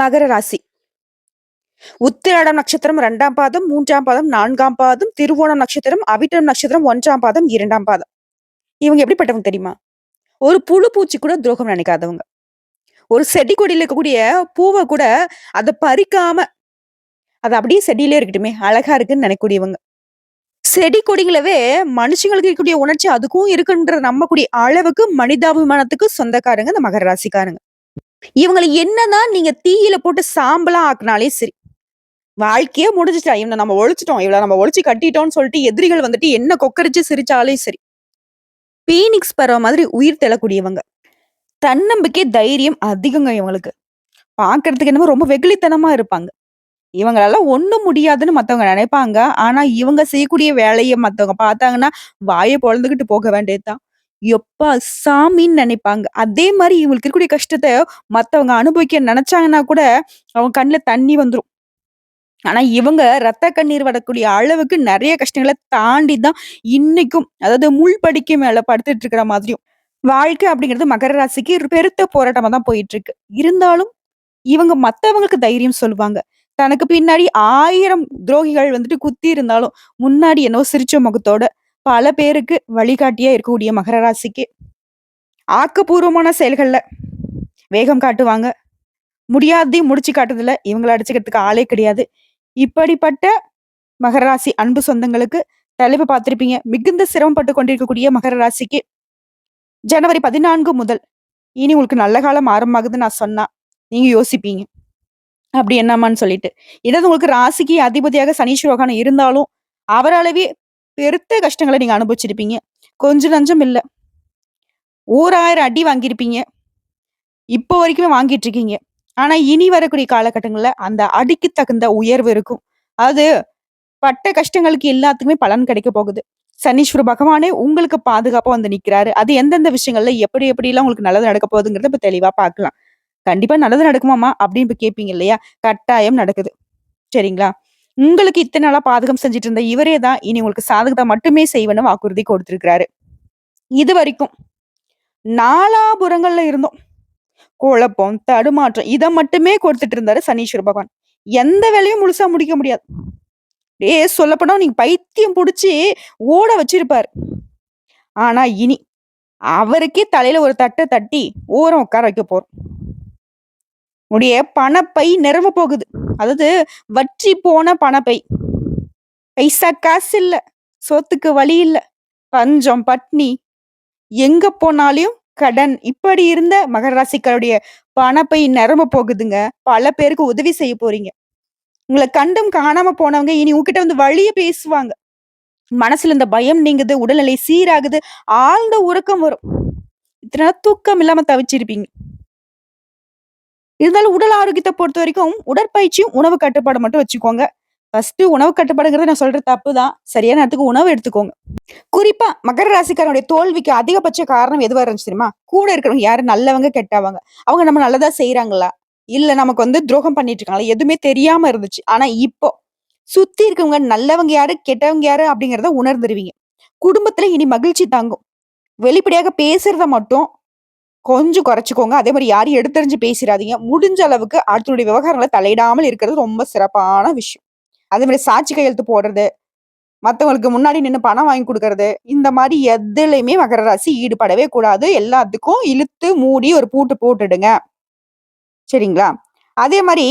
மகர ராசி. உத்திராடம் நட்சத்திரம் இரண்டாம் பாதம் மூன்றாம் பாதம் நான்காம் பாதம் திருவோணம் நட்சத்திரம் அவிட்டம் நட்சத்திரம் ஒன்றாம் பாதம் இரண்டாம் பாதம். இவங்க எப்படிப்பட்டவங்க தெரியுமா? ஒரு புழு பூச்சி கூட துரோகம் நினைக்காதவங்க. ஒரு செடி கொடியில் இருக்கக்கூடிய பூவை கூட அதை பறிக்காம அது அப்படியே செடியிலே இருக்கட்டுமே அழகா இருக்குன்னு நினைக்கக்கூடியவங்க. செடி கொடிங்களவே மனுஷங்களுக்கு இருக்கக்கூடிய உணர்ச்சி அதுக்கும் இருக்குன்ற நம்பக்கூடிய அளவுக்கு மனிதாபிமானத்துக்கு சொந்தக்காரங்க இந்த மகர ராசிக்காரங்க. இவங்களை என்னதான் நீங்க தீயில போட்டு சாம்பலா ஆக்குனாலே சரி. வாழ்க்கையே முடிஞ்சிட்டா இவனை நம்ம ஒழிச்சிட்டோம். இவ்வளவு நம்ம ஒழிச்சு கட்டிட்டோம்னு சொல்லிட்டு எதிரிகள் வந்துட்டு என்ன கொக்கரிச்சு சிரிச்சாலே சரி. பீனிக்ஸ் பறவை மாதிரி உயிர் தெளக்கூடியவங்க தன்னம்பிக்கை தைரியம் அதிகங்க இவங்களுக்கு. பாக்குறதுக்கு என்னமோ ரொம்ப வெகுளித்தனமா இருப்பாங்க. இவங்களெல்லாம் ஒண்ணும் முடியாதுன்னு மத்தவங்க நினைப்பாங்க. ஆனா இவங்க செய்யக்கூடிய வேலையை மத்தவங்க பார்த்தாங்கன்னா வாயை பொழந்துகிட்டு போக வேண்டியதுதான். எப்பா சாமின்னு நினைப்பாங்க. அதே மாதிரி இவங்களுக்கு இருக்கக்கூடிய கஷ்டத்தை மற்றவங்க அனுபவிக்க நினைச்சாங்கன்னா கூட அவங்க கண்ணில் தண்ணி வந்துடும் ஆனா இவங்க ரத்த கண்ணீர் வரக்கூடிய அளவுக்கு நிறைய கஷ்டங்களை தாண்டி தான் இன்னைக்கும் அதாவது முள் படிக்கு மேல படுத்துட்டு இருக்கிற மாதிரியும் வாழ்க்கை அப்படிங்கிறது மகர ராசிக்கு பெருத்த போராட்டமா தான் போயிட்டு இருக்கு இருந்தாலும் இவங்க மத்தவங்களுக்கு தைரியம் சொல்லுவாங்க. தனக்கு பின்னாடி ஆயிரம் துரோகிகள் வந்துட்டு குத்தி இருந்தாலும் முன்னாடி என்னவோ சிரிச்ச முகத்தோட பல பேருக்கு வழிகாட்டியா இருக்கக்கூடிய மகர ராசிக்கு ஆக்கப்பூர்வமான செயல்கள்ல வேகம் காட்டுவாங்க. முடியாதையும் முடிச்சு காட்டுறதுல இவங்களை அடிச்சுக்கிறதுக்கு ஆளே கிடையாது. இப்படிப்பட்ட மகர ராசி அன்பு சொந்தங்களுக்கு தலைப்பு பார்த்திருப்பீங்க. மிகுந்த சிரமப்பட்டு கொண்டிருக்கக்கூடிய மகர ராசிக்கு ஜனவரி பதினான்கு முதல் இனி உங்களுக்கு நல்ல காலம் ஆரம்பமாகுதுன்னு நான் சொன்னா நீங்க யோசிப்பீங்க. அப்படி என்னமான்னு சொல்லிட்டு. இதாவது உங்களுக்கு ராசிக்கு அதிபதியாக சனீஸ்வர இருந்தாலும் அவராலவே பெருத்த கஷ்டங்களை நீங்க அனுபவிச்சிருப்பீங்க. கொஞ்சம் நஞ்சம் இல்லை. ஓராயிரம் அடி வாங்கியிருப்பீங்க. இப்போ வரைக்குமே வாங்கிட்டு இருக்கீங்க ஆனா இனி வரக்கூடிய காலகட்டங்கள்ல அந்த அடிக்கு தகுந்த உயர்வு இருக்கும். அது பட்ட கஷ்டங்களுக்கு எல்லாத்துக்குமே பலன் கிடைக்க போகுது. சனீஸ்வர பகவானே உங்களுக்கு பாதுகாப்பா வந்து நிக்கிறாரு. அது எந்தெந்த விஷயங்கள்ல எப்படி எப்படி எல்லாம் உங்களுக்கு நல்லது நடக்க போகுதுங்கிறத இப்ப தெளிவா பார்க்கலாம். கண்டிப்பா நல்லது நடக்குமாமா அப்படின்னு இப்ப கேட்பீங்க இல்லையா? கட்டாயம் நடக்குது. சரிங்களா? உங்களுக்கு இத்தனை நாளா பாதகம் செஞ்சுட்டு இருந்த இவரே தான் இனி உங்களுக்கு சாதகத்தை மட்டுமே செய்வேன்னு வாக்குறுதி கொடுத்திருக்கிறாரு. இது வரைக்கும் நாலாபுறங்கள்ல இருந்தோம். குழப்பம் தடுமாற்றம் இதை மட்டுமே கொடுத்துட்டு இருந்தாரு சனீஸ்வர பகவான். எந்த வேலையும் முழுசா முடிக்க முடியாது. டே சொல்லப்போனா நீங்க பைத்தியம் பிடிச்சி ஓட வச்சிருப்பாரு. ஆனா இனி அவருக்கே தலையில ஒரு தட்டை தட்டி ஓரம் உட்கார வைக்க போறோம். உடைய பணப்பை நிரம்ப போகுது. அதாவது வற்றி போன பணப்பை. பைசா காசு இல்ல சோத்துக்கு வழி இல்ல பஞ்சம் பட்னி. எங்க போனாலையும் கடன். இப்படி இருந்த மகர ராசிக்காருடைய பணப்பை நிரம்ப போகுதுங்க. பல பேருக்கு உதவி செய்ய போறீங்க. உங்களை கண்டும் காணாம போனவங்க இனி உங்ககிட்ட வந்து வழிய பேசுவாங்க. மனசுல இந்த பயம் நீங்குது உடல்நிலை சீராகுது ஆழ்ந்த உறக்கம் வரும். இத்தனை தூக்கம் இல்லாம தவிச்சிருப்பீங்க. இருந்தாலும் உடல் ஆரோக்கியத்தை பொறுத்த வரைக்கும் உடற்பயிற்சியும் உணவு கட்டுப்பாடு மட்டும் வச்சுக்கோங்க. ஃபர்ஸ்ட் உணவு கட்டுப்பாடுங்கிறத நான் சொல்ற தப்பு தான் சரியான நேரத்துக்கு உணவு எடுத்துக்கோங்க. குறிப்பா மகர ராசிக்காரனுடைய தோல்விக்கு அதிகபட்ச காரணம் எதுவாக இருந்துச்சு தெரியுமா? கூட இருக்கிறவங்க யாரு? நல்லவங்க கெட்டவங்க. அவங்க நம்ம நல்லதா செய்யறாங்களா இல்ல நமக்கு வந்து துரோகம் பண்ணிட்டு இருக்காங்களா? எதுவுமே தெரியாம இருந்துச்சு. ஆனா இப்போ சுத்தி இருக்கவங்க நல்லவங்க யாரு? கெட்டவங்க யாரு? அப்படிங்கிறத உணர்ந்துருவீங்க. குடும்பத்துல இனி மகிழ்ச்சி தாங்கும். வெளிப்படையாக பேசுறத மட்டும் கொஞ்சம் குறைச்சிக்கோங்க. அதே மாதிரி யாரையும் எடுத்தறிஞ்சு பேசிடாதீங்க முடிஞ்ச அளவுக்கு அடுத்தனுடைய விவகாரங்களை தலையிடாமல் இருக்கிறது ரொம்ப சிறப்பான விஷயம். அதே மாதிரி சாட்சி கையெழுத்து போடுறது மற்றவங்களுக்கு முன்னாடி நின்று பணம் வாங்கி கொடுக்கறது இந்த மாதிரி எதுலையுமே மகர ராசி ஈடுபடவே கூடாது. எல்லாத்துக்கும் இழுத்து மூடி ஒரு பூட்டு போட்டுடுங்க. சரிங்களா? அதே மாதிரி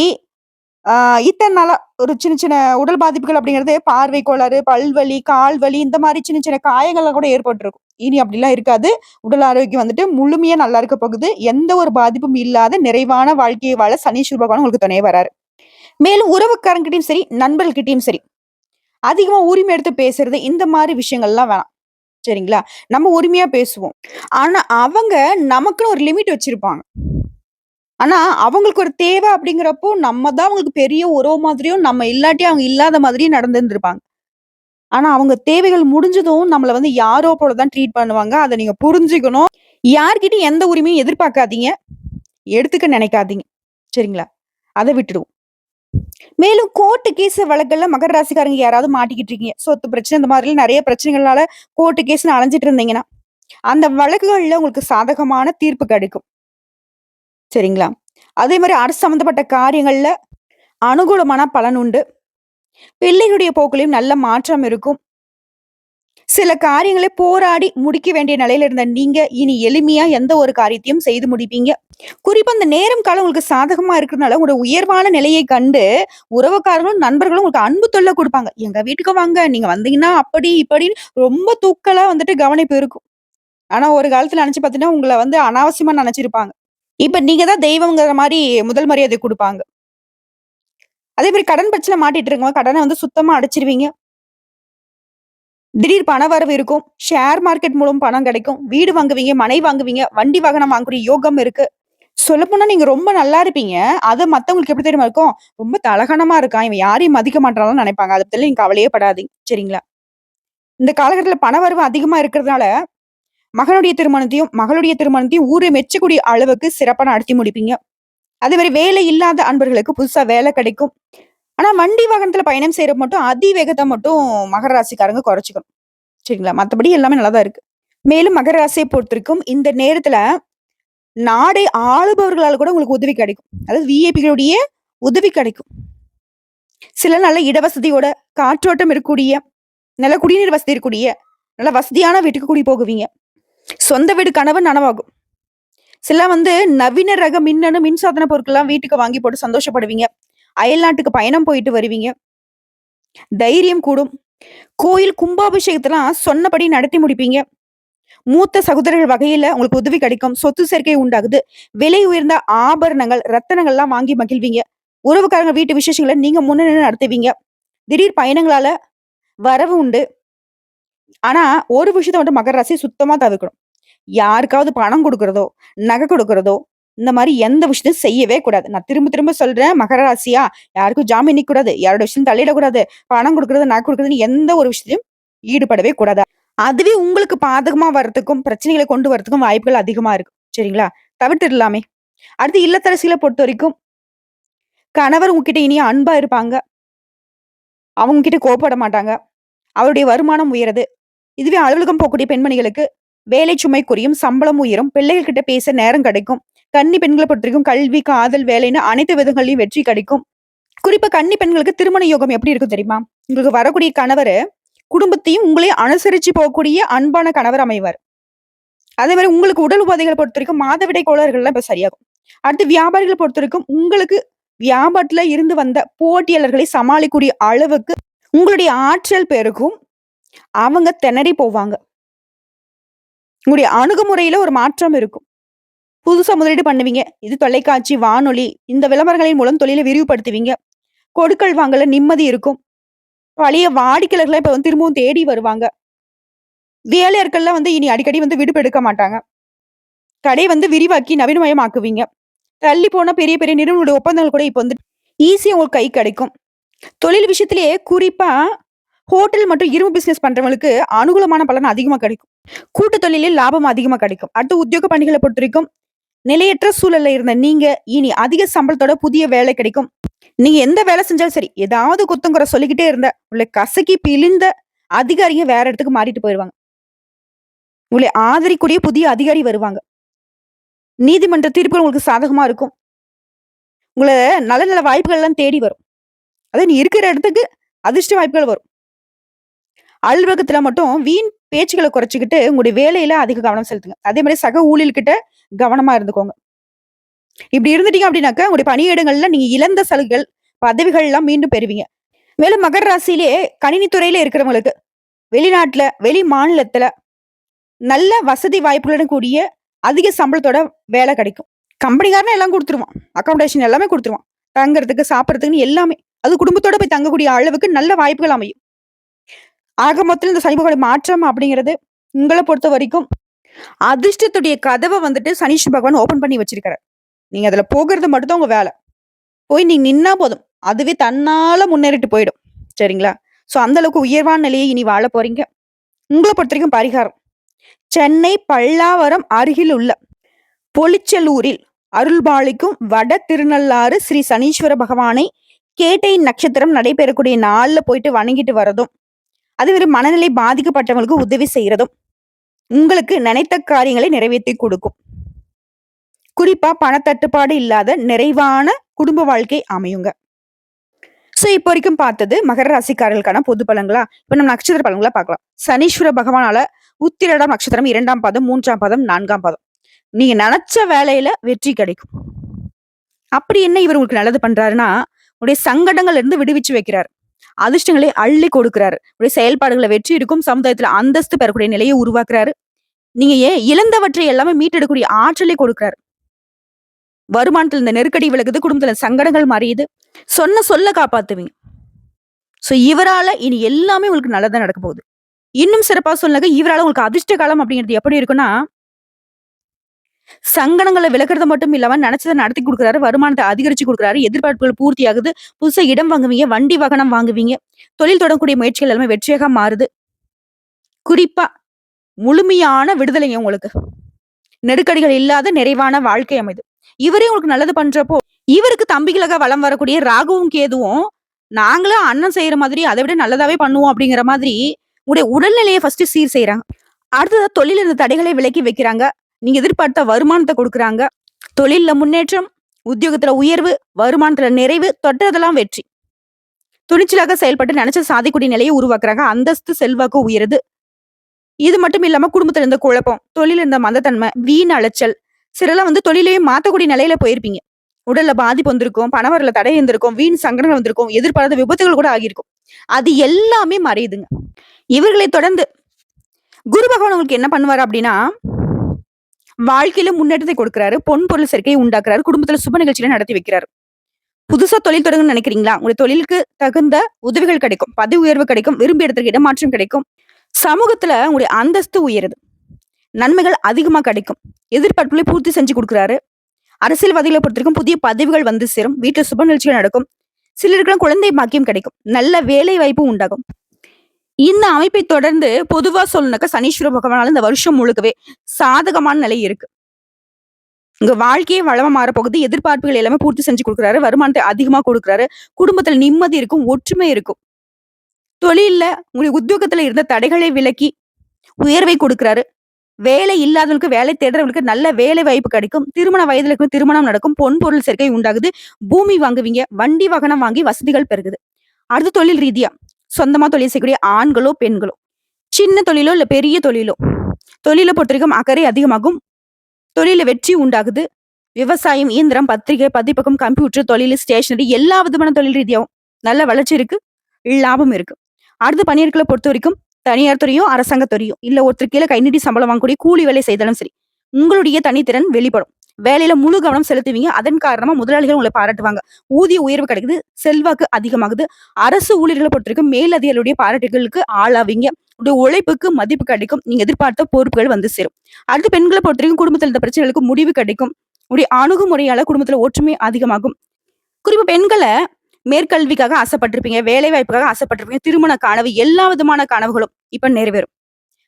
ஆஹ் இத்தனை நாளா ஒரு சின்ன சின்ன உடல் பாதிப்புகள் அப்படிங்கிறது பார்வை கோளாறு பல்வலி கால் வலி இந்த மாதிரி சின்ன சின்ன காயங்கள்லாம் கூட ஏற்பட்டிருக்கும். இனி அப்படிலாம் இருக்காது. உடல் ஆரோக்கியம் வந்துட்டு முழுமையா நல்லா இருக்க போகுது. எந்த ஒரு பாதிப்பும் இல்லாத நிறைவான வாழ்க்கையை வாழ சனீஸ்வர பகவான் உங்களுக்கு துணை வராரு. மேலும் உறவுக்காரங்கிட்டையும் சரி நண்பர்கள்கிட்டயும் சரி அதிகமா உரிமை எடுத்து பேசுறது இந்த மாதிரி விஷயங்கள்லாம் வேணாம். சரிங்களா? நம்ம உரிமையா பேசுவோம். ஆனா அவங்க நமக்குன்னு ஒரு லிமிட் வச்சிருப்பாங்க. ஆனா அவங்களுக்கு ஒரு தேவை அப்படிங்கிறப்போ நம்ம தான் அவங்களுக்கு பெரிய உறவு மாதிரியும் நம்ம இல்லாட்டி அவங்க இல்லாத மாதிரியும் நடந்துருப்பாங்க ஆனா அவங்க தேவைகள் முடிஞ்சதும் நம்மள வந்து யாரோ போலதான் ட்ரீட் பண்ணுவாங்க. அதை நீங்க புரிஞ்சுக்கணும். யார்கிட்டயும் எந்த உரிமையும் எதிர்பார்க்காதீங்க. எடுத்துக்க நினைக்காதீங்க. சரிங்களா? அதை விட்டுடுவோம். மேலும் கோர்ட்டு கேஸ் வழக்குல மகர ராசிக்காரங்க யாராவது மாட்டிக்கிட்டு இருக்கீங்க. சொத்து பிரச்சனை இந்த மாதிரி நிறைய பிரச்சனைகளால கோர்ட்டு கேஸ்னு அலைஞ்சிட்டு இருந்தீங்கன்னா அந்த வழக்குகள்ல உங்களுக்கு சாதகமான தீர்ப்பு கிடைக்கும். சரிங்களா அதே மாதிரி அரசு சம்மந்தப்பட்ட காரியங்களில் அனுகூலமான பலன் உண்டு. பிள்ளைகளுடைய போக்குலையும் நல்ல மாற்றம் இருக்கும். சில காரியங்களை போராடி முடிக்க வேண்டிய நிலையில இருந்த நீங்க, இனி எளிமையா எந்த ஒரு காரியத்தையும் செய்து முடிப்பீங்க. குறிப்பா அந்த நேரம் காலம் உங்களுக்கு சாதகமா இருக்கிறதுனால, உங்களோட உயர்வான நிலையை கண்டு உறவுக்காரர்களும், நண்பர்களும் உங்களுக்கு அன்பு தொல்லை கொடுப்பாங்க "எங்க வீட்டுக்கு வாங்க. நீங்க வந்தீங்கன்னா அப்படி, இப்படின்னு" ரொம்ப தூக்கலா வந்துட்டு கவனிப்பு இருக்கும். ஆனா ஒரு காலத்துல நினைச்சு பாத்தீங்கன்னா, உங்களை வந்து அனாவசியமா நினைச்சிருப்பாங்க இப்ப நீங்க தான் தெய்வம்ங்கிற மாதிரி முதல் மரியாதை கொடுப்பாங்க அதே மாதிரி கடன் பிரச்சனை மாட்டிட்டு இருக்கவங்க, கடனை வந்து சுத்தமா அடைச்சிருவீங்க. திடீர் பண வரவு இருக்கும். ஷேர் மார்க்கெட் மூலம் பணம் கிடைக்கும். வீடு வாங்குவீங்க, மனை வாங்குவீங்க, வண்டி வாகனம் வாங்கக்கூடிய யோகம் இருக்கு. சொல்லப்போனா நீங்க ரொம்ப நல்லா இருப்பீங்க. அது மத்தவங்களுக்கு எப்படி தெரியுமா இருக்கும்? ரொம்ப தலகனமா இருக்கான். இவன் யாரையும் மதிக்க மாட்றான்ன்னு நினைப்பாங்க அதை பத்தி நீங்க கவலையே படாதீங்க. சரிங்களா? இந்த காலகட்டத்தில் பண வரவு அதிகமா இருக்கிறதுனால, மகனுடைய திருமணத்தையும், மகளுடைய திருமணத்தையும் ஊரை மெச்சக்கூடிய அளவுக்கு சிறப்பாக நடத்தி முடிப்பீங்க. அதே மாதிரி வேலை இல்லாத அன்பர்களுக்கு புதுசா வேலை கிடைக்கும். ஆனா வண்டி வாகனத்தில் பயணம் செய்கிற மட்டும் அதிவேகத்தை மட்டும் மகர ராசிக்காரங்க குறைச்சிக்கணும் சரிங்களா? மற்றபடி எல்லாமே நல்லா தான் இருக்கு. மேலும் மகர ராசியை பொறுத்தவரைக்கும் இந்த நேரத்தில் நாடை ஆளுபவர்களால் கூட உங்களுக்கு உதவி கிடைக்கும். அதாவது விஐபிகளுடைய உதவி கிடைக்கும். சில நல்ல இடவசதியோட, காற்றோட்டம் இருக்கக்கூடிய, நல்ல குடிநீர் வசதி இருக்கக்கூடிய, நல்ல வசதியான வீட்டுக்கு கூடி போகுவீங்க. சொந்த வீடு கனவு நனவாகும். சில வந்து நவீன ரக மின்னணு மின்சாதன பொருட்கள்லாம் வீட்டுக்கு வாங்கி போட்டு சந்தோஷப்படுவீங்க. அயல்நாட்டுக்கு பயணம் போயிட்டு வருவீங்க. தைரியம் கூடும். கோயில் கும்பாபிஷேகத்தெல்லாம் சொன்னபடி நடத்தி முடிப்பீங்க. மூத்த சகோதரர்கள் வகையில உங்களுக்கு உதவி கிடைக்கும். சொத்து சேர்க்கை உண்டாகுது. விலை உயர்ந்த ஆபரணங்கள், ரத்தனங்கள்லாம் வாங்கி மகிழ்வீங்க. உறவுக்காரங்க வீட்டு விசேஷங்களை நீங்க முன்னணி நடத்துவீங்க. திடீர் பயணங்களால வரவு உண்டு. ஆனா, ஒரு விஷயத்த மட்டும் மகர ராசி சுத்தமா தவிர்க்கணும். யாருக்காவது பணம் கொடுக்கறதோ நகை கொடுக்கறதோ இந்த மாதிரி எந்த விஷயத்தையும் செய்யவே கூடாது. நான் திரும்ப திரும்ப சொல்றேன் மகர ராசியா, யாருக்கும் ஜாமீன் நிக்கக்கூடாது. யாரோட விஷயம் தலையிடக்கூடாது. பணம் கொடுக்கறது நகை கொடுக்கறதுன்னு எந்த ஒரு விஷயத்தையும் ஈடுபடவே கூடாது. அதுவே உங்களுக்கு பாதகமா வரதுக்கும், பிரச்சனைகளை கொண்டு வரதுக்கும் வாய்ப்புகள் அதிகமா இருக்கும் சரிங்களா? தவிர்த்துடலாமே. அடுத்து இல்லத்தரசியில் பொறுத்த வரைக்கும் கணவர் உங்ககிட்ட இனியும் அன்பா இருப்பாங்க. அவங்க கிட்ட கோவப்பட மாட்டாங்க. அவருடைய வருமானம் உயருது. இதுவே அலுவலகம் போகக்கூடிய பெண்மணிகளுக்கு வேலை சுமை குறையும், சம்பளம் உயரும், பிள்ளைகள் கிட்ட பேச நேரம் கிடைக்கும். கன்னி பெண்களை பொறுத்தவரைக்கும் கல்வி, காதல், வேலைன்னு அனைத்து விதங்களையும் வெற்றி கிடைக்கும். குறிப்பா கன்னி பெண்களுக்கு திருமண யோகம் எப்படி இருக்கும் தெரியுமா? உங்களுக்கு வரக்கூடிய கணவர் குடும்பத்தையும் உங்களையும் அனுசரிச்சு போகக்கூடிய அன்பான கணவர் அமைவார். அதே மாதிரி உங்களுக்கு உடல் உபாதைகள பொறுத்தவரைக்கும் மாதவிடை கோளாறுகள்லாம் இப்ப சரியாகும். அடுத்து வியாபாரிகள பொறுத்தவரைக்கும் உங்களுக்கு வியாபாரத்துல இருந்து வந்த போட்டியாளர்களை சமாளிக்கக்கூடிய அளவுக்கு உங்களுடைய ஆற்றல் பெருகும். அவங்க திணறி போவாங்க. உங்களுடைய அணுகுமுறையில ஒரு மாற்றம் இருக்கும். புதுசா முதலீடு பண்ணுவீங்க. இது தொலைக்காட்சி, வானொலி இந்த விளம்பரங்களின் மூலம் தொழிலை விரிவுபடுத்துவீங்க. கொடுக்கல் வாங்கல நிம்மதி இருக்கும். பழைய வாடிக்கையாளர்களை இப்ப வந்து திரும்பவும் தேடி வருவாங்க. வேலையாட்கள்லாம் வந்து இனி அடிக்கடி வந்து விடுபெடுக்க மாட்டாங்க. கடை வந்து விரிவாக்கி நவீனமயமாக்குவீங்க. தள்ளி போன பெரிய பெரிய நிறுவனங்களுடைய ஒப்பந்தங்கள் கூட இப்போ வந்து ஈஸியாக உங்களுக்கு கை கிடைக்கும். தொழில் விஷயத்திலேயே குறிப்பா ஹோட்டல் மற்றும் இரும்பு பிசினஸ் பண்றவங்களுக்கு அனுகூலமான பலன் அதிகமாக கிடைக்கும். கூட்டு தொழிலில் லாபம் அதிகமா கிடைக்கும். அடுத்து உத்தியோக பணிகளை பொறுத்த வரைக்கும் நிலையற்ற சூழல்ல இருந்த நீங்க இனி அதிக சம்பளத்தோட புதிய வேலை கிடைக்கும். நீங்க எந்த வேலை செஞ்சாலும் சரி, ஏதாவது குத்தங்குற சொல்லிக்கிட்டே இருந்த, உங்களை கசக்கி பிழிந்த அதிகாரிங்க வேற இடத்துக்கு மாறிட்டு போயிருவாங்க. உங்களை ஆதரிக்கூடிய புதிய அதிகாரி வருவாங்க. நீதிமன்ற தீர்ப்பு உங்களுக்கு சாதகமா இருக்கும். உங்களை நல்ல நல்ல வாய்ப்புகள் எல்லாம் தேடி வரும். அதே நீ இருக்கிற இடத்துக்கு அதிர்ஷ்ட வாய்ப்புகள் வரும். அலுவலகத்துல மட்டும் வீண் பேச்சுகளை குறைச்சிக்கிட்டு உங்களுடைய வேலையில அதிக கவனம் செலுத்துங்க. அதே மாதிரி சக ஊழியர்கிட்ட கவனமா இருந்துக்கோங்க. இப்படி இருந்துட்டீங்க அப்படின்னாக்க, உங்களுடைய பணியிடங்கள்ல நீங்க இழந்த சலுகைகள், பதவிகள்லாம் மீண்டும் பெறுவீங்க. மேலும் மகர ராசியிலே கணினித்துறையில இருக்கிறவங்களுக்கு, வெளிநாட்டுல வெளி மாநிலத்துல நல்ல வசதி வாய்ப்புகளுடன் கூடிய அதிக சம்பளத்தோட வேலை கிடைக்கும். கம்பெனிக்காரனே எல்லாம் கொடுத்துருவான் அக்காமடேஷன் எல்லாமே கொடுத்துருவான் தங்குறதுக்கு, சாப்பிட்றதுக்குன்னு எல்லாமே. அது குடும்பத்தோட போய் தங்கக்கூடிய அளவுக்கு நல்ல வாய்ப்புகள் அமையும். ஆக மொத்தத்தில் இந்த சனி மாற்றம் அப்படிங்கிறது, உங்களை பொறுத்த வரைக்கும் அதிர்ஷ்டத்துடைய கதவை வந்துட்டு சனீஸ்வர பகவான் ஓப்பன் பண்ணி வச்சிருக்காரு. நீங்க அதுல போகிறது மட்டும்தான் உங்க வேலை போய் நீங்க நின்னா போதும். அதுவே தன்னால முன்னேறிட்டு போயிடும். சரிங்களா? சோ அந்த அளவுக்கு உயர்வான நிலையை இனி வாழ போறீங்க. பொறுத்த வரைக்கும் பரிகாரம். சென்னை பல்லாவரம் அருகில் உள்ள பொலிச்சலூரில் அருள்பாளிக்கும் வட திருநள்ளாறு ஸ்ரீ சனீஸ்வர பகவானை கேட்டை நட்சத்திரம் நடைபெறக்கூடிய நாளில் போயிட்டு வணங்கிட்டு வரதும், அதே மனநிலை பாதிக்கப்பட்டவங்களுக்கு உதவி செய்யறதும் உங்களுக்கு நினைத்த காரியங்களை நிறைவேற்றி கொடுக்கும். குறிப்பா பணத்தட்டுப்பாடு இல்லாத நிறைவான குடும்ப வாழ்க்கை அமையுங்க. சோ இப்போ வரைக்கும் பார்த்தது மகர ராசிக்காரர்களுக்கான பொது பலங்களா இப்ப நம்ம நட்சத்திர பலங்களா பார்க்கலாம். சனீஸ்வர பகவானால உத்திரடம் நட்சத்திரம் இரண்டாம் பாதம் மூன்றாம் பாதம் நான்காம் பாதம். நீங்க நினைச்ச வேலையில வெற்றி கிடைக்கும். அப்படி என்ன இவர் உங்களுக்கு நல்லது பண்றாருன்னா உடைய சங்கடங்கள்ல இருந்து விடுவிச்சு வைக்கிறார். அதிர்ஷ்டங்களை அள்ளி கொடுக்கிறாரு. உடைய செயல்பாடுகளை வெற்றி இருக்கும் சமுதாயத்துல அந்தஸ்து பெறக்கூடிய நிலையை உருவாக்குறாரு. நீங்க ஏன் இழந்தவற்றை எல்லாமே மீட்டெடுக்கக்கூடிய ஆற்றலை கொடுக்கிறாரு. வருமானத்துல இந்த நெருக்கடி விலகுது குடும்பத்துல சங்கடங்கள் மாறியுது. சொன்ன சொல்ல காப்பாத்துவீங்க. சோ இவரால இனி எல்லாமே உங்களுக்கு நல்லதா நடக்க போகுது. இன்னும் சிறப்பா சொன்னாக்க இவரால உங்களுக்கு அதிர்ஷ்ட காலம் அப்படிங்கிறது எப்படி இருக்குன்னா சங்கடங்களை விளக்குறது மட்டும் இல்லாம நினைச்சதை நடத்தி கொடுக்குறாரு வருமானத்தை அதிகரிச்சு கொடுக்குறாரு எதிர்பார்ப்புகள் பூர்த்தி ஆகுது புதுசா இடம் வாங்குவீங்க வண்டி வாகனம் வாங்குவீங்க தொழில் தொடங்கக்கூடிய முயற்சிகள் எல்லாமே வெற்றியாக மாறுது. குறிப்பா முழுமையான விடுதலைங்க உங்களுக்கு. நெருக்கடிகள் இல்லாத நிறைவான வாழ்க்கை அமைது. இவரே உங்களுக்கு நல்லது பண்றப்போ இவருக்கு தம்பிகளாக வளம் வரக்கூடிய ராகுவும் கேதுவும் நாங்களும் அண்ணன் செய்யற மாதிரி அதை விட நல்லதாவே பண்ணுவோம் அப்படிங்கிற மாதிரி உடைய உடல்நிலையை ஃபர்ஸ்ட் சீர் செய்யறாங்க அடுத்தது தொழில் இருந்த தடைகளை விலக்கி வைக்கிறாங்க. நீங்க எதிர்பார்த்த வருமானத்தை கொடுக்குறாங்க. தொழில்ல முன்னேற்றம் உத்தியோகத்துல உயர்வு வருமானத்துல நிறைவு தொட்டதெல்லாம் வெற்றி. துணிச்சலாக செயல்பட்டு நினைச்ச சாதிக்கூடிய நிலையை உருவாக்குறாங்க. அந்தஸ்து செல்வாக்கு உயருது. இது மட்டும் இல்லாம குடும்பத்துல இருந்த குழப்பம் தொழில் இருந்த மந்தத்தன்மை வீண் அலைச்சல் சிலலாம் வந்து தொழிலையே மாத்தக்கூடிய நிலையில போயிருப்பீங்க. உடல்ல பாதிப்பு வந்திருக்கும் பணவரில் தடை இருந்திருக்கும் வீண் சங்கடங்கள் வந்திருக்கும் எதிர்பாராத விபத்துகள் கூட ஆகியிருக்கும். அது எல்லாமே மறையுதுங்க. இவர்களை தொடர்ந்து குரு பகவான் உங்களுக்கு என்ன பண்ணுவார் அப்படின்னா வாழ்க்கையில முன்னேற்றத்தை கொடுக்கிறாரு பொன் பொருள் சேர்க்கையை உண்டாக்குறாரு குடும்பத்துல சுப நிகழ்ச்சிகளை நடத்தி வைக்கிறாரு. புதுசா தொழில் தொடங்கணும்னு நினைக்கிறீங்களா? உங்க தொழிலுக்கு தகுந்த உதவிகள் கிடைக்கும் பதவி உயர்வு கிடைக்கும் விரும்பிய இடத்துக்கு இடமாற்றம் கிடைக்கும். சமூகத்துல உங்களுடைய அந்தஸ்து உயருது. நன்மைகள் அதிகமா கிடைக்கும். எதிர்பார்ப்புகளை பூர்த்தி செஞ்சு கொடுக்குறாரு. அரசியல்வாதிகளை பொறுத்திருக்கும் புதிய பதவிகள் வந்து சேரும். வீட்டுல சுப நிகழ்ச்சிகள் நடக்கும். சிலருக்கெல்லாம் குழந்தை பாக்கியம் கிடைக்கும். நல்ல வேலை வாய்ப்பு உண்டாகும். இந்த அமைப்பை தொடர்ந்து பொதுவா சொல்லணுக்கா சனீஸ்வர பகவானால இந்த வருஷம் முழுக்கவே சாதகமான நிலை இருக்கு. உங்க வாழ்க்கையே வளமா மாறப்போகுது. எதிர்பார்ப்புகள் எல்லாமே பூர்த்தி செஞ்சு கொடுக்குறாரு. வருமானத்தை அதிகமா கொடுக்குறாரு. குடும்பத்துல நிம்மதி இருக்கும். ஒற்றுமை இருக்கும். தொழில்ல உங்களுடைய உத்தியோகத்துல இருந்த தடைகளை விலக்கி உயர்வை கொடுக்குறாரு. வேலை இல்லாதவங்களுக்கு வேலை தேடுறவங்களுக்கு நல்ல வேலை வாய்ப்பு கிடைக்கும். திருமண வயதுல திருமணம் நடக்கும். பொன் பொருள் சேர்க்கை உண்டாகுது. பூமி வாங்குவீங்க. வண்டி வாகனம் வாங்கி வசதிகள் பெருகுது. அடுத்த தொழில் ரீதியா. சொந்தமாக தொழில் செய்யக்கூடிய ஆண்களோ பெண்களோ? சின்ன தொழிலோ இல்லை பெரிய தொழிலோ? தொழிலை பொறுத்த வரைக்கும் அக்கறை அதிகமாகும். தொழில வெற்றி உண்டாகுது. விவசாயம் இயந்திரம் பத்திரிகை பதிப்பகம் கம்ப்யூட்டர் தொழில் ஸ்டேஷனரி எல்லா விதமான தொழில் ரீதியாகவும் நல்ல வளர்ச்சி இருக்கு. லாபம் இருக்கு. அடுத்து பணியாட்களை பொறுத்த வரைக்கும் தனியார் துறையோ அரசாங்க துறையோ இல்லை ஒருத்தர் கீழே கை நீட்டி சம்பளம் வாங்கக்கூடிய கூலி வேலை செய்தாலும் சரி உங்களுடைய தனித்திறன் வெளிப்படும். வேலையில முழு கவனம் செலுத்துவீங்க. அதன் காரணமா முதலாளிகள் உங்களை பாராட்டுவாங்க. ஊதிய உயர்வு கிடைக்குது. செல்வாக்கு அதிகமாகுது. அரசு ஊழியர்களை பொறுத்திருக்கும் மேலதிகாரிகளுடைய பாராட்டுகளுக்கு ஆளாவீங்க. உடைய உழைப்புக்கு மதிப்பு கிடைக்கும். நீங்க எதிர்பார்த்த பொறுப்புகள் வந்து சேரும். அடுத்து பெண்களை பொறுத்தவரைக்கும் குடும்பத்தில் இந்த பிரச்சனைகளுக்கு முடிவு கிடைக்கும். உடைய அணுகுமுறையால குடும்பத்துல ஒற்றுமை அதிகமாகும். குறிப்பு பெண்களை மேற்கல்விக்காக ஆசைப்பட்டிருப்பீங்க. வேலை வாய்ப்புக்காக ஆசைப்பட்டிருப்பீங்க. திருமண கனவு எல்லா விதமான கனவுகளும் இப்ப நிறைவேறும்.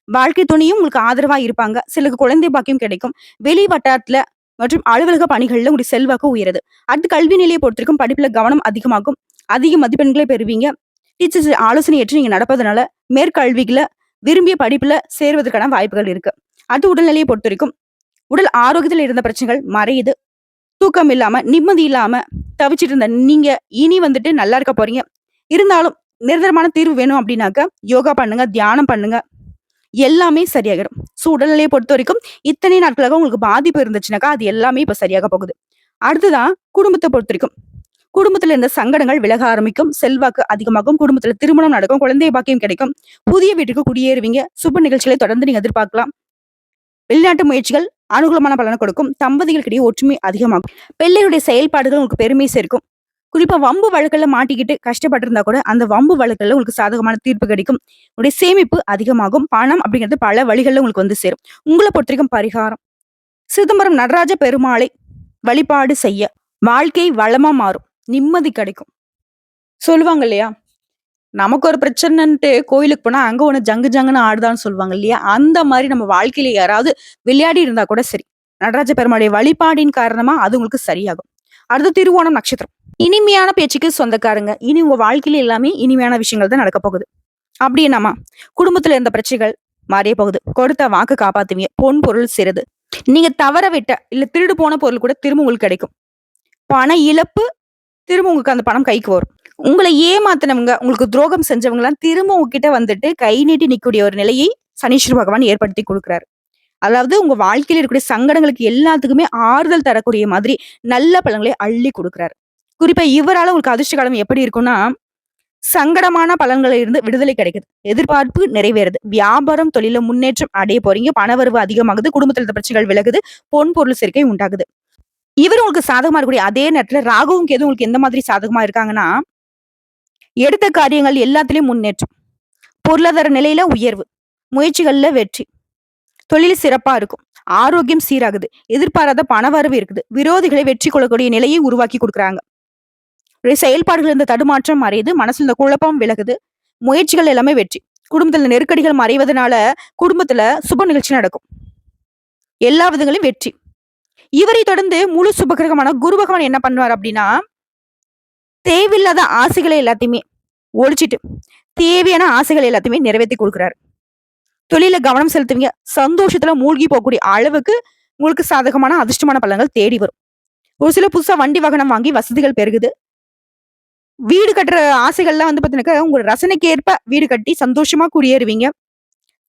வாழ்க்கை துணையும் உங்களுக்கு ஆதரவா இருப்பாங்க. சிலருக்கு குழந்தை பாக்கியம் கிடைக்கும். வெளி வட்டாரத்துல மற்றும் அலுவலக பணிகளில் உங்களுடைய செல்வாக்கு உயருது. அடுத்து கல்வி நிலையை பொறுத்திருக்கும் படிப்புல கவனம் அதிகமாகும். அதிக மதிப்பெண்களை பெறுவீங்க. டீச்சர்ஸ் ஆலோசனை ஏற்று நீங்க நடப்பதனால மேற்கல்விகள விரும்பிய படிப்புல சேருவதற்கான வாய்ப்புகள் இருக்கு. அடுத்து உடல்நிலையை பொறுத்த வரைக்கும் உடல் ஆரோக்கியத்தில் இருந்த பிரச்சனைகள் மறையுது. தூக்கம் இல்லாம நிம்மதி இல்லாம தவிச்சிட்டு இருந்த நீங்க இனி வந்துட்டு நல்லா இருக்க போறீங்க. இருந்தாலும் நிரந்தரமான தீர்வு வேணும் அப்படின்னாக்க யோகா பண்ணுங்க தியானம் பண்ணுங்க. எல்லாமே சரியாகிடும். ஸோ உடல்நிலையை பொறுத்த வரைக்கும் இத்தனை நாட்களாக உங்களுக்கு பாதிப்பு இருந்துச்சுனாக்கா அது எல்லாமே இப்ப சரியாக போகுது. அடுத்துதான் குடும்பத்தை பொறுத்த வரைக்கும் குடும்பத்துல இருந்த சங்கடங்கள் விலக ஆரம்பிக்கும். செல்வாக்கு அதிகமாகும். குடும்பத்துல திருமணம் நடக்கும். குழந்தை பாக்கியம் கிடைக்கும். புதிய வீட்டுக்கு குடியேறுவீங்க. சுப நிகழ்ச்சிகளை தொடர்ந்து நீங்க எதிர்பார்க்கலாம். வெளிநாட்டு முயற்சிகள் அனுகூலமான பலனை கொடுக்கும். தம்பதிகளுக்கிடையே ஒற்றுமை அதிகமாகும். பிள்ளைகளுடைய செயல்பாடுகள் உங்களுக்கு பெருமை சேர்க்கும். குறிப்பா வம்பு வழக்கில் மாட்டிக்கிட்டு கஷ்டப்பட்டு இருந்தா கூட அந்த வம்பு வழக்கில் உங்களுக்கு சாதகமான தீர்ப்பு கிடைக்கும். உங்களுடைய சேமிப்பு அதிகமாகும். பணம் அப்படிங்கிறது பல வழிகளில் உங்களுக்கு வந்து சேரும். உங்களை பொறுத்த வரைக்கும் பரிகாரம். சிதம்பரம் நடராஜ பெருமாளை வழிபாடு செய்ய வாழ்க்கை வளமா மாறும். நிம்மதி கிடைக்கும். சொல்லுவாங்க இல்லையா? நமக்கு ஒரு பிரச்சனைன்ட்டு கோயிலுக்கு போனா அங்க ஒண்ணு ஜங்கு ஜங்குன்னு ஆடுதான்னு சொல்லுவாங்க இல்லையா? அந்த மாதிரி நம்ம வாழ்க்கையில யாராவது விளையாடி இருந்தா கூட சரி. நடராஜ பெருமாளுடைய வழிபாடின் காரணமா அது உங்களுக்கு சரியாகும். அடுத்து திருவோணம் நட்சத்திரம். இனிமையான பேச்சுக்கு சொந்தக்காரங்க. இனி உங்க வாழ்க்கையில எல்லாமே இனிமையான விஷயங்கள் தான் நடக்க போகுது. அப்படி என்னமா குடும்பத்துல இருந்த பிரச்சனைகள் மாறிய போகுது. கொடுத்த வாக்கு காப்பாத்துவீங்க. பொன் பொருள் சிறுது. நீங்க தவற விட்ட இல்ல திருடு போன பொருள் கூட திரும்ப உங்களுக்கு கிடைக்கும். பண இழப்பு திரும்ப உங்களுக்கு அந்த பணம் கைக்கு வரும். உங்களை ஏமாத்தினவங்க உங்களுக்கு துரோகம் செஞ்சவங்கலாம் திரும்ப உங்ககிட்ட வந்துட்டு கை நீட்டி நிற்கக்கூடிய ஒரு நிலையை சனீஸ்வர பகவான் ஏற்படுத்தி கொடுக்குறாரு. அதாவது உங்க வாழ்க்கையில் இருக்கக்கூடிய சங்கடங்களுக்கு எல்லாத்துக்குமே ஆறுதல் தரக்கூடிய மாதிரி நல்ல பலன்களை அள்ளி கொடுக்குறாரு. குறிப்பா இவரால உங்களுக்கு அதிர்ஷ்ட காலம் எப்படி இருக்கும்னா சங்கடமான பலன்களில் இருந்து விடுதலை கிடைக்குது. எதிர்பார்ப்பு நிறைவேறுது. வியாபாரம் தொழில முன்னேற்றம் அடைய போறீங்க. பணவரவு அதிகமாகுது. குடும்பத்தில் பிரச்சனைகள் விலகுது. பொன் பொருள் சேர்க்கை உண்டாகுது. இவர் உங்களுக்கு சாதகமா இருக்கக்கூடிய அதே நேரத்துல ராகுவும் கேது உங்களுக்கு எந்த மாதிரி சாதகமா இருக்காங்கன்னா எடுத்த காரியங்கள் எல்லாத்துலயும் முன்னேற்றம். பொருளாதார நிலையில உயர்வு. முயற்சிகள்ல வெற்றி. தொழில் சிறப்பா இருக்கும். ஆரோக்கியம் சீராகுது. எதிர்பாராத பணவரவு இருக்குது. விரோதிகளை வெற்றி கொள்ளக்கூடிய நிலையை உருவாக்கி கொடுக்குறாங்க. செயல்பாடுகள் இருந்த தடுமாற்றம் மறையுது மனசுல இந்த குழப்பம் விலகுது முயற்சிகள் எல்லாமே வெற்றி. குடும்பத்துல நெருக்கடிகள் மறைவதனால குடும்பத்துல சுப நிகழ்ச்சி நடக்கும். எல்லா விதங்களையும் வெற்றி. இவரை தொடர்ந்து முழு சுபகிரகமான குரு பகவான் என்ன பண்ணுவார் அப்படின்னா தேவையில்லாத ஆசைகளை எல்லாத்தையுமே ஒழிச்சிட்டு தேவையான ஆசைகளை எல்லாத்தையுமே நிறைவேற்றி கொடுக்குறாரு. தொழில கவனம் செலுத்துவீங்க. சந்தோஷத்துல மூழ்கி போகக்கூடிய அளவுக்கு உங்களுக்கு சாதகமான அதிர்ஷ்டமான பலன்கள் தேடி வரும். ஒரு சில புதுசா வண்டி வாகனம் வாங்கி வசதிகள் பெருகுது. வீடு கட்டுற ஆசைகள்லாம் வந்து பார்த்தீங்கன்னாக்கா உங்களோட ரசனைக்கு ஏற்ப வீடு கட்டி சந்தோஷமா குடியேறுவீங்க.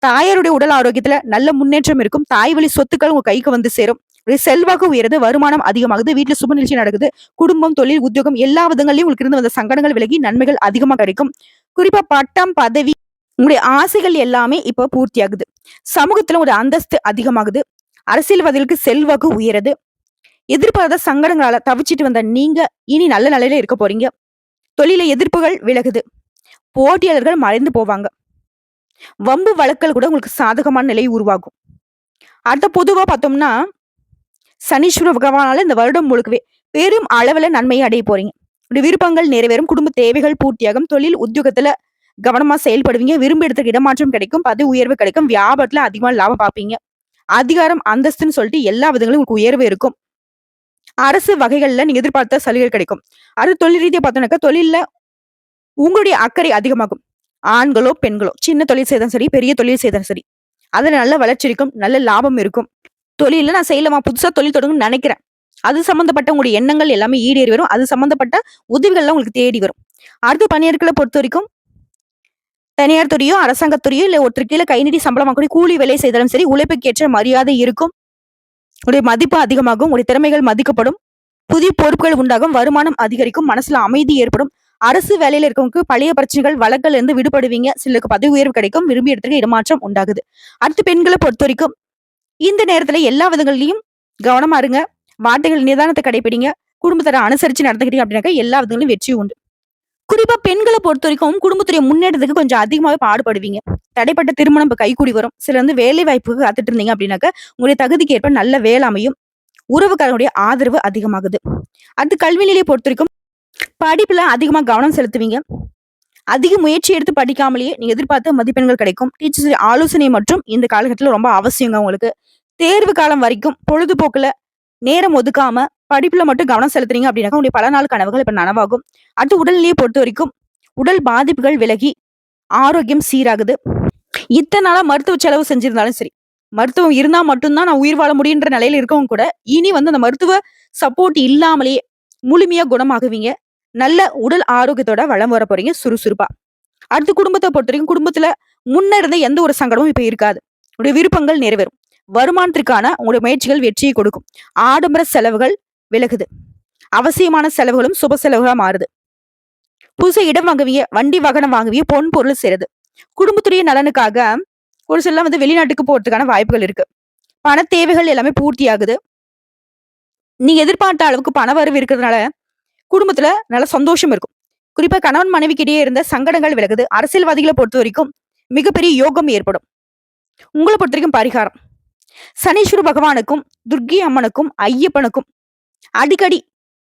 தாயாருடைய உடல் ஆரோக்கியத்துல நல்ல முன்னேற்றம் இருக்கும். தாய் வழி சொத்துக்கள் உங்க கைக்கு வந்து சேரும். செல்வாக்கு உயருது வருமானம் அதிகமாகுது வீட்டுல சுப நிகழ்ச்சி நடக்குது குடும்பம் தொழில் உத்தியோகம் எல்லா விதங்களையும் உங்களுக்கு இருந்து வந்த சங்கடங்கள் விலகி நன்மைகள் அதிகமா கிடைக்கும். குறிப்பா பட்டம் பதவி உங்களுடைய ஆசைகள் எல்லாமே இப்ப பூர்த்தி ஆகுது சமூகத்துல ஒரு அந்தஸ்து அதிகமாகுது. அரசியல்வாதிகளுக்கு செல்வாக்கு உயருது. எதிர்பாராத சங்கடங்களால தவிச்சிட்டு வந்த நீங்க இனி நல்ல நிலையில இருக்க போறீங்க. தொழில எதிர்ப்புகள் விலகுது. போட்டியாளர்கள் மறைந்து போவாங்க. வம்பு வழக்கல் கூட உங்களுக்கு சாதகமான நிலை உருவாகும். அடுத்த பொதுவா பார்த்தோம்னா சனீஸ்வர பகவானால இந்த வருடம் முழுக்கவே பெரும் அளவுல நன்மையை அடைய போறீங்க. விருப்பங்கள் நிறைவேறும் குடும்ப தேவைகள் பூர்த்தியாகும் தொழில் உத்தியோகத்துல கவனமா செயல்படுவீங்க விரும்ப இடத்துக்கு இடமாற்றம் கிடைக்கும் பதவி உயர்வு கிடைக்கும் வியாபாரத்துல அதிகமான லாபம் பார்ப்பீங்க. அதிகாரம் அந்தஸ்துன்னு சொல்லிட்டு எல்லா விதங்களும் உங்களுக்கு உயர்வு இருக்கும். அரசு வகைகள்ல நீங்கள் எதிர்பார்த்த சலுகை கிடைக்கும். அடுத்து தொழில் ரீதியாக பார்த்தோம்னாக்கா தொழிலில் உங்களுடைய அக்கறை அதிகமாகும். ஆண்களோ பெண்களோ சின்ன தொழில் செய்தாலும் சரி பெரிய தொழில் செய்தாலும் சரி அதுல நல்ல வளர்ச்சி இருக்கும் நல்ல லாபம் இருக்கும். தொழிலில் நான் செய்யலாமா புதுசா தொழில் தொடங்குன்னு நினைக்கிறேன். அது சம்பந்தப்பட்ட உங்களுடைய எண்ணங்கள் எல்லாமே ஈடேறி வரும். அது சம்மந்தப்பட்ட உதவிகள்லாம் உங்களுக்கு தேடி வரும். அடுத்து பணியாட்களை பொறுத்த வரைக்கும் தனியார் துறையோ அரசாங்கத்துறையோ இல்லை ஒருத்தர் கீழே கை நீட்டி சம்பளமாக கூடிய கூலி வேலை செய்தாலும் சரி உழைப்புக்கேற்ற மரியாதை இருக்கும். உடைய மதிப்பு அதிகமாகும் உடைய திறமைகள் மதிக்கப்படும் புதிய பொறுப்புகள் உண்டாகும் வருமானம் அதிகரிக்கும் மனசுல அமைதி ஏற்படும். அரசு வேலையில இருக்கவங்களுக்கு பழைய பிரச்சனைகள் வழக்கல்ல இருந்து விடுபடுவீங்க. சிலருக்கு பதவி உயர்வு கிடைக்கும் விரும்பிய இடத்துக்கு இடமாற்றம் உண்டாகுது. அடுத்து பெண்களை பொறுத்த வரைக்கும் இந்த நேரத்துல எல்லா விதங்கள்லயும் கவனமா இருங்க. வார்த்தைகள் நிதானத்தை கடைபிடிங்க குடும்பத்தரை அனுசரிச்சு நடந்துக்கிட்டீங்க அப்படின்னாக்கா எல்லா விதங்களும் வெற்றி உண்டு. குறிப்பா பெண்களை பொறுத்த வரைக்கும் குடும்பத்துடைய முன்னேற்றத்துக்கு கொஞ்சம் அதிகமாவே பாடுபடுவீங்க. தடைப்பட்ட திருமணம் இப்ப கைகூடி வரும். சில வந்து வேலை வாய்ப்புக்கு காத்துட்டு இருந்தீங்க அப்படின்னாக்க உங்களுடைய தகுதிக்கு ஏற்ப நல்ல வேலை அமையும். உறவுக்காரனுடைய ஆதரவு அதிகமாகுது. அடுத்து கல்வி நிலையை பொறுத்த வரைக்கும் படிப்புல அதிகமா கவனம் செலுத்துவீங்க. அதிக முயற்சி எடுத்து படிக்காமலேயே நீங்க எதிர்பார்த்த மதிப்பெண்கள் கிடைக்கும். டீச்சர்ஸ் ஆலோசனை மற்றும் இந்த காலகட்டத்தில் ரொம்ப அவசியங்க உங்களுக்கு. தேர்வு காலம் வரைக்கும் பொழுதுபோக்குல நேரம் ஒதுக்காம படிப்புல மட்டும் கவனம் செலுத்துறீங்க அப்படின்னாக்கா உங்களுடைய பல நாள் கனவுகள் இப்ப நனவாகும். அடுத்து உடல்நிலையை பொறுத்த வரைக்கும் உடல் பாதிப்புகள் விலகி ஆரோக்கியம் சீராகுது. இத்தனை நாளா மருத்துவ செலவு செஞ்சிருந்தாலும் சரி மருத்துவம் இருந்தா மட்டும்தான் நான் உயிர் வாழ முடியுன்ற நிலையில இருக்கவும் கூட இனி வந்து அந்த மருத்துவ சப்போர்ட் இல்லாமலேயே முழுமையா குணமாகுவீங்க. நல்ல உடல் ஆரோக்கியத்தோட வளம் வர போறீங்க சுறுசுறுப்பா. அடுத்து குடும்பத்தை பொறுத்த வரைக்கும் குடும்பத்துல முன்ன இருந்த எந்த ஒரு சங்கடமும் இப்ப இருக்காது. உடைய விருப்பங்கள் நிறைவேறும். வருமானத்திற்கான உங்களுடைய முயற்சிகள் வெற்றியை கொடுக்கும். ஆடம்பர செலவுகள் விலகுது. அவசியமான செலவுகளும் சுப செலவுகளாக மாறுது. புதுசா இடம் வாங்குவீங்க வண்டி வாகனம் வாங்குவீங்க பொன் பொருள் சேருது. குடும்பத்துடைய நலனுக்காக ஒரு சில வந்து வெளிநாட்டுக்கு போறதுக்கான வாய்ப்புகள் இருக்கு. பண தேவைகள் எல்லாமே பூர்த்தி ஆகுது நீங்க எதிர்பார்த்த அளவுக்கு பண வரவு இருக்கிறதுனால குடும்பத்துல நல்ல சந்தோஷம் இருக்கும். குறிப்பா கணவன் மனைவிக்கிடையே இருந்த சங்கடங்கள் விலகுது. அரசியல்வாதிகளை பொறுத்த வரைக்கும் மிகப்பெரிய யோகம் ஏற்படும். உங்களை பொறுத்த வரைக்கும் பரிகாரம். சனீஸ்வர பகவானுக்கும் துர்க்கி அம்மனுக்கும் ஐயப்பனுக்கும் அடிக்கடி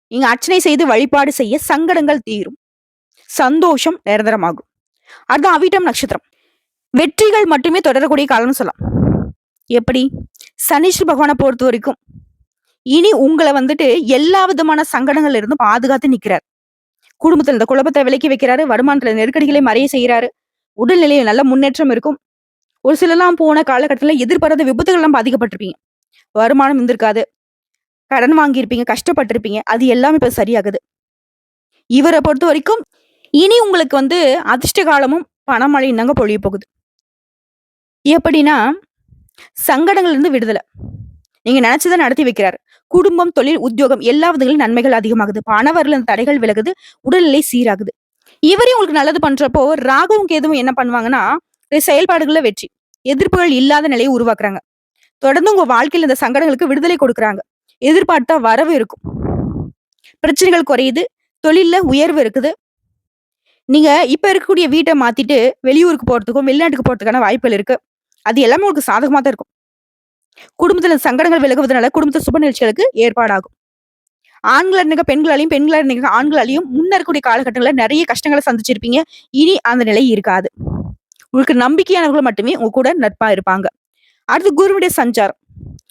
நீங்க அர்ச்சனை செய்து வழிபாடு செய்ய சங்கடங்கள் தீரும். சந்தோஷம் நிரந்தரமாகும். அதுதான் அவிட்டம் நட்சத்திரம். வெற்றிகள் மட்டுமே தொடரக்கூடிய காலம்னு சொல்லலாம். எப்படி? சனீஸ்வர பகவானை பொறுத்த வரைக்கும் இனி உங்களை வந்துட்டு எல்லா விதமான சங்கடங்கள்ல இருந்தும் பாதுகாத்து நிக்கிறார். குடும்பத்துல இந்த குழப்பத்தை விலக்கி வைக்கிறாரு வருமானத்துல நெருக்கடிகளை மறைய செய்யறாரு உடல்நிலையில் நல்ல முன்னேற்றம் இருக்கும். ஒரு சிலலாம் போன காலகட்டத்துல எதிர்பாராத விபத்துகள் எல்லாம் பாதிக்கப்பட்டிருப்பீங்க வருமானம் இருந்திருக்காது. கடன் வாங்கியிருப்பீங்க, கஷ்டப்பட்டிருப்பீங்க அது எல்லாமே இப்போ சரியாகுது. இவரை பொறுத்த வரைக்கும் இனி உங்களுக்கு வந்து அதிர்ஷ்ட காலமும், பணமழையும் தாங்க பொழிய போகுது. எப்படின்னா, சங்கடங்கள்லேருந்து விடுதலை நீங்க நினச்சதை நடத்தி வைக்கிறாரு. குடும்பம், தொழில், உத்தியோகம் எல்லா விதங்களும் நன்மைகள் அதிகமாகுது. பணவரில் தடைகள் விலகுது. உடல்நிலை சீராகுது. இவரே உங்களுக்கு நல்லது பண்றப்போ, ராகுவும், கேதுவும் என்ன பண்ணுவாங்கன்னா, செயல்பாடுகளில் வெற்றி. எதிர்ப்புகள் இல்லாத நிலையை உருவாக்குறாங்க. தொடர்ந்து உங்க வாழ்க்கையில் இந்த சங்கடங்களுக்கு விடுதலை கொடுக்குறாங்க. எதிர்பார்த்தா வரவு இருக்கும். பிரச்சனைகள் குறையுது. தொழில்ல உயர்வு இருக்குது. நீங்க இப்ப இருக்கக்கூடிய வீட்டை மாத்திட்டு வெளியூருக்கு போறதுக்கும், வெளிநாட்டுக்கு போறதுக்கான வாய்ப்புகள் இருக்கு. அது எல்லாமே உங்களுக்கு சாதகமா தான் இருக்கும். குடும்பத்துல சங்கடங்கள் விலகுவதனால குடும்பத்து சுப நிகழ்ச்சிகளுக்கு ஏற்பாடாகும். ஆண்களா இருந்தீங்க பெண்களாலையும் பெண்களா இருந்தீங்க ஆண்களாலையும் முன்ன இருக்கக்கூடிய காலகட்டங்களில் நிறைய கஷ்டங்களை சந்திச்சிருப்பீங்க. இனி அந்த நிலை இருக்காது. உங்களுக்கு நம்பிக்கையானவர்கள் மட்டுமே உங்க கூட நட்பா இருப்பாங்க. அடுத்து குருவுடைய சஞ்சாரம்.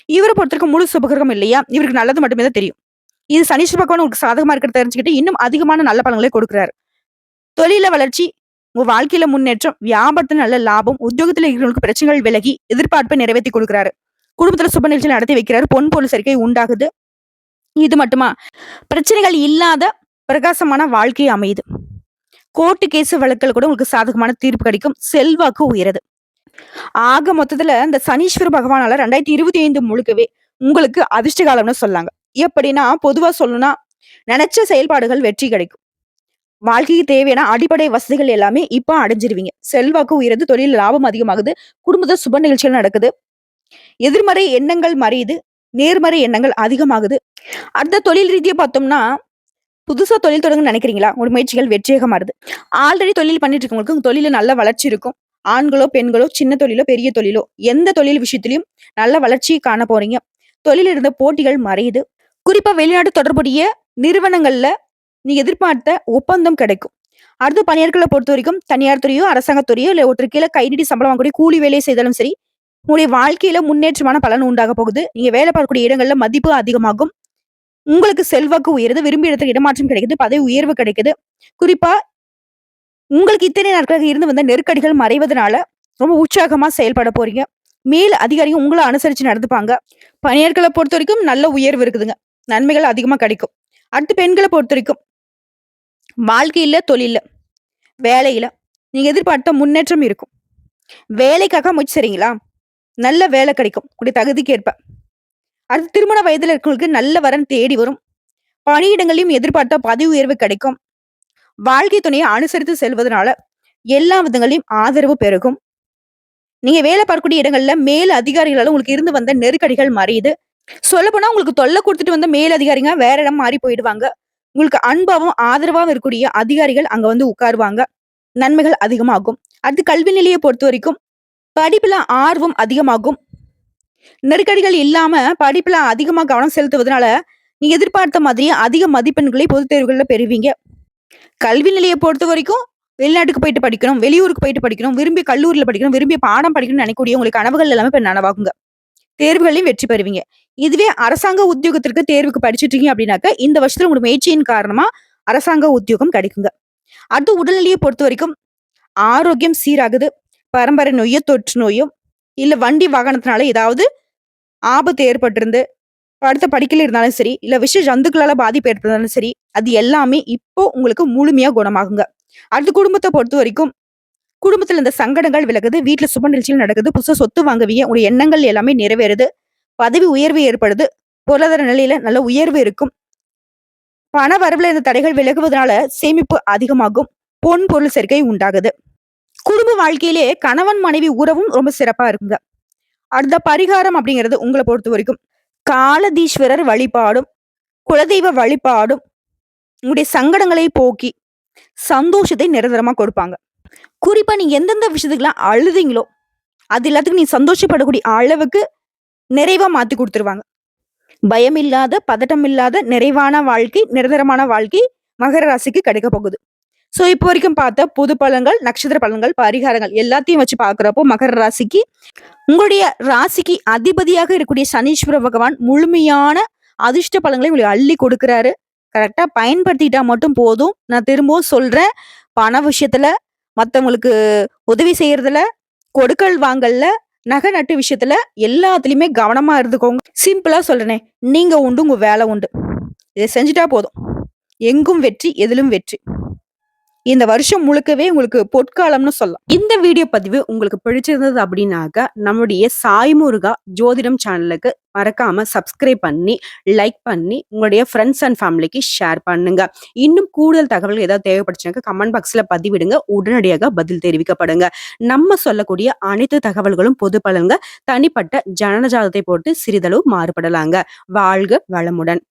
இவரை பொறுத்தவரைக்கும் முழு சுபகிரகம் இல்லையா? இவருக்கு நல்லது மட்டுமே தான் தெரியும். இது சனீஸ்வர பகவான் உங்களுக்கு சாதகமா இருக்கிறத தெரிஞ்சுக்கிட்டு, இன்னும் அதிகமான நல்ல பலன்களை கொடுக்குறாரு. தொழில வளர்ச்சி, உங்க வாழ்க்கையில முன்னேற்றம், வியாபாரத்துல நல்ல லாபம், உத்தியோகத்துல இருக்கிறவங்களுக்கு பிரச்சனைகள் விலகி, எதிர்பார்ப்பை நிறைவேற்றி கொடுக்குறாரு குடும்பத்துல சுப நிகழ்ச்சி நடத்தி வைக்கிறாரு. பொன் பொருள் சேர்க்கை உண்டாகுது. இது மட்டுமா? பிரச்சனைகள் இல்லாத பிரகாசமான வாழ்க்கை அமையுது. கோர்ட்டு கேஸ் வழக்கில் கூட உங்களுக்கு சாதகமான தீர்ப்பு கிடைக்கும். செல்வாக்கு உயருது. ஆக மொத்தத்துல இந்த சனீஸ்வர பகவானால 2025 முழுக்கவே உங்களுக்கு அதிர்ஷ்ட காலம்னு சொல்லாங்க. எப்படின்னா, பொதுவா சொல்லணும்னா, நினைச்ச செயல்பாடுகள் வெற்றி கிடைக்கும். வாழ்க்கைக்கு தேவையான அடிப்படை வசதிகள் எல்லாமே இப்ப அடைஞ்சிருவீங்க. செல்வாக்கு உயருது. தொழில் லாபம் அதிகமாகுது. குடும்பத்தை சுப நிகழ்ச்சிகள் நடக்குது. எதிர்மறை எண்ணங்கள் மறையுது. நேர்மறை எண்ணங்கள் அதிகமாகுது. அடுத்த தொழில் ரீதியை பார்த்தோம்னா, புதுசாக தொழில் தொடங்க நினைக்கிறீங்களா உங்கள் முயற்சிகள் வெற்றியாக மாறுது. ஆல்ரெடி தொழில் பண்ணிட்டு இருக்கவங்களுக்கு உங்க நல்ல வளர்ச்சி இருக்கும். ஆண்களோ, பெண்களோ, சின்ன தொழிலோ, பெரிய தொழிலோ, எந்த தொழில் விஷயத்திலையும் நல்ல வளர்ச்சி காண போறீங்க. தொழில்ல இருந்த போட்டிகள் மறையுது. குறிப்பாக வெளிநாடு தொடர்புடைய நிறுவனங்களில் நீங்கள் எதிர்பார்த்த ஒப்பந்தம் கிடைக்கும். அடுத்து பொறுத்த வரைக்கும் தனியார் துறையோ, அரசாங்கத் துறையோ இல்ல ஒருத்தர் கீழே கை நீட்டி சம்பளம் வாங்கக்கூடிய கூலி வேலை செய்தாலும் சரி, உங்களுடைய வாழ்க்கையில முன்னேற்றமான பலன் உண்டாக போகுது. நீங்க வேலை பார்க்கக்கூடிய இடங்கள்ல மதிப்பு அதிகமாகும். உங்களுக்கு செல்வாக்கு உயருது. விரும்பிய இடத்துக்கு இடமாற்றம் கிடைக்குது. பதவி உயர்வு கிடைக்குது. குறிப்பா உங்களுக்கு இத்தனை நாட்களாக இருந்து வந்த நெருக்கடிகள் மறைவதனால ரொம்ப உற்சாகமா செயல்பட போறீங்க. மேல் அதிகாரியும் உங்களை அனுசரிச்சு நடந்துப்பாங்க. பணியர்களை பொறுத்த வரைக்கும் நல்ல உயர்வு இருக்குதுங்க. நன்மைகள் அதிகமா கிடைக்கும். அடுத்து பெண்களை பொறுத்த வரைக்கும் வாழ்க்கையில, தொழில வேலையில நீங்க எதிர்பார்த்த முன்னேற்றம் இருக்கும். வேலைக்காக முயற்சி சரிங்களா நல்ல வேலை கிடைக்கும். உங்களுடைய தகுதிக்கு ஏற்ப. அடுத்து திருமண வயதில் இருக்கவங்களுக்கு நல்ல வரன் தேடி வரும். பணியிடங்களையும் எதிர்பார்த்த பதவி உயர்வு கிடைக்கும். வாழ்க்கை துணையை அனுசரித்து செல்வதனால எல்லா விதங்களையும் ஆதரவு பெருகும். நீங்க வேலை பார்க்கக்கூடிய இடங்கள்ல மேல் அதிகாரிகளால உங்களுக்கு இருந்து வந்த நெருக்கடிகள் மறையுது. சொல்லப்போனா உங்களுக்கு தொல்லை கொடுத்துட்டு வந்த மேல் அதிகாரிங்க வேற இடம் மாறி போயிடுவாங்க. உங்களுக்கு அன்பாவும், ஆதரவாகவும் இருக்கக்கூடிய அதிகாரிகள் அங்க வந்து உட்காருவாங்க. நன்மைகள் அதிகமாகும். அடுத்து கல்வி நிலையை பொறுத்த வரைக்கும் படிப்புல ஆர்வம் அதிகமாகும். நெருக்கடிகள் இல்லாம படிப்புல அதிகமா கவனம் செலுத்துவதனால, நீங்க எதிர்பார்த்த மாதிரியே அதிக மதிப்பெண்களை பொதுத் தேர்வுகளில் பெறுவீங்க. கல்வி நிலையை பொறுத்த வரைக்கும் வெளிநாட்டுக்கு போயிட்டு படிக்கணும், வெளியூருக்கு போயிட்டு படிக்கணும், விரும்பி கல்லூரியில படிக்கணும், விரும்பி பாடம் படிக்கணும்னு நினைக்கக்கூடிய உங்களுக்கு கனவுகள் எல்லாமே இப்போ நனவாகுங்க. தேர்வுகளையும் வெற்றி பெறுவீங்க. இதுவே அரசாங்க உத்தியோகத்திற்கு தேர்வுக்கு படிச்சுட்டு இருக்கீங்க அப்படின்னாக்க, இந்த வருஷத்துல உங்களுக்கு முயற்சியின் காரணமா அரசாங்க உத்தியோகம் கிடைக்குங்க. அடுத்து பொறுத்த வரைக்கும் ஆரோக்கியம் சீராகுது. பரம்பரை நோயோ, தொற்று நோயோ, இல்லை வண்டி வாகனத்தினால ஏதாவது ஆபத்து ஏற்பட்டிருந்து, படுத்த படிக்கல இருந்தாலும் சரி, இல்லை விஷ ஜந்துக்களால் பாதிப்பு ஏற்பட்டாலும் சரி, அது எல்லாமே இப்போ உங்களுக்கு முழுமையாக குணமாகுங்க. அடுத்து பொறுத்த வரைக்கும் குடும்பத்தில் இந்த சங்கடங்கள் விலகுது. வீட்டில் சுப நிகழ்ச்சிகள் நடக்குது. புதுசு சொத்து வாங்குவீங்க. உங்களுடைய எண்ணங்கள் எல்லாமே நிறைவேறுது. பதவி உயர்வு ஏற்படுது. பொருளாதார நிலையில நல்ல உயர்வு இருக்கும். பண வரவுல இந்த தடைகள் விலகுவதனால சேமிப்பு அதிகமாகும். பொன் பொருள் சேர்க்கை உண்டாகுது. குடும்ப வாழ்க்கையிலே கணவன், மனைவி உறவும் ரொம்ப சிறப்பா இருக்குங்க. அடுத்த பரிகாரம் அப்படிங்கிறது உங்களை பொறுத்த வரைக்கும் காலதீஸ்வரர் வழிபாடும், குலதெய்வ வழிபாடும் உங்களுடைய சங்கடங்களை போக்கி, சந்தோஷத்தை நிரந்தரமா கொடுப்பாங்க. குறிப்பா நீங்க எந்தெந்த விஷயத்துக்கெல்லாம் அழுதீங்களோ, அது எல்லாத்துக்கும் நீ சந்தோஷப்படக்கூடிய அளவுக்கு நிறைவா மாத்தி கொடுத்துருவாங்க பயம் இல்லாத, பதட்டம் இல்லாத நிறைவான வாழ்க்கை, நிரந்தரமான வாழ்க்கை மகர ராசிக்கு கிடைக்க போகுது. ஸோ இப்போ வரைக்கும் பார்த்த பொது பழங்கள் நட்சத்திர பழங்கள் பரிகாரங்கள் எல்லாத்தையும் வச்சு பார்க்குறப்போ மகர ராசிக்கு உங்களுடைய ராசிக்கு அதிபதியாக இருக்கக்கூடிய சனீஸ்வர பகவான் முழுமையான அதிர்ஷ்ட பழங்களை உங்களுக்கு அள்ளி கொடுக்குறாரு. கரெக்டாக பயன்படுத்திட்டா மட்டும் போதும். நான் திரும்பவும் சொல்கிறேன் பண விஷயத்தில் மற்றவங்களுக்கு உதவி செய்கிறதுல கொடுக்கல் வாங்கல்ல நகை நட்டு விஷயத்துல எல்லாத்துலேயுமே கவனமாக இருந்துக்கோங்க சிம்பிளாக சொல்கிறேனே நீங்கள் உண்டு உங்கள் வேலை உண்டு இதை செஞ்சுட்டா போதும் எங்கும் வெற்றி எதிலும் வெற்றி இந்த வருஷம் முழுக்கவே உங்களுக்கு பொற்காலம்னு சொல்லலாம். இந்த வீடியோ பதிவு உங்களுக்கு பிடிச்சிருந்தது அப்படின்னாக்க நம்முடைய சாய்முருகா ஜோதிடம் சேனலுக்கு மறக்காம சப்ஸ்கிரைப் பண்ணி லைக் பண்ணி உங்களுடைய ஃப்ரெண்ட்ஸ் அண்ட் ஃபேமிலிக்கு ஷேர் பண்ணுங்க. இன்னும் கூடுதல் தகவல்கள் ஏதாவது தேவைப்படுச்சுனாக்க கமெண்ட் பாக்ஸ்ல பதிவிடுங்க. உடனடியாக பதில் தெரிவிக்கப்படுங்க. நம்ம சொல்லக்கூடிய அனைத்து தகவல்களும் பொது பலன்க தனிப்பட்ட ஜனனஜாதத்தை போட்டு சிறிதளவு மாறுபடலாங்க. வாழ்க வளமுடன்.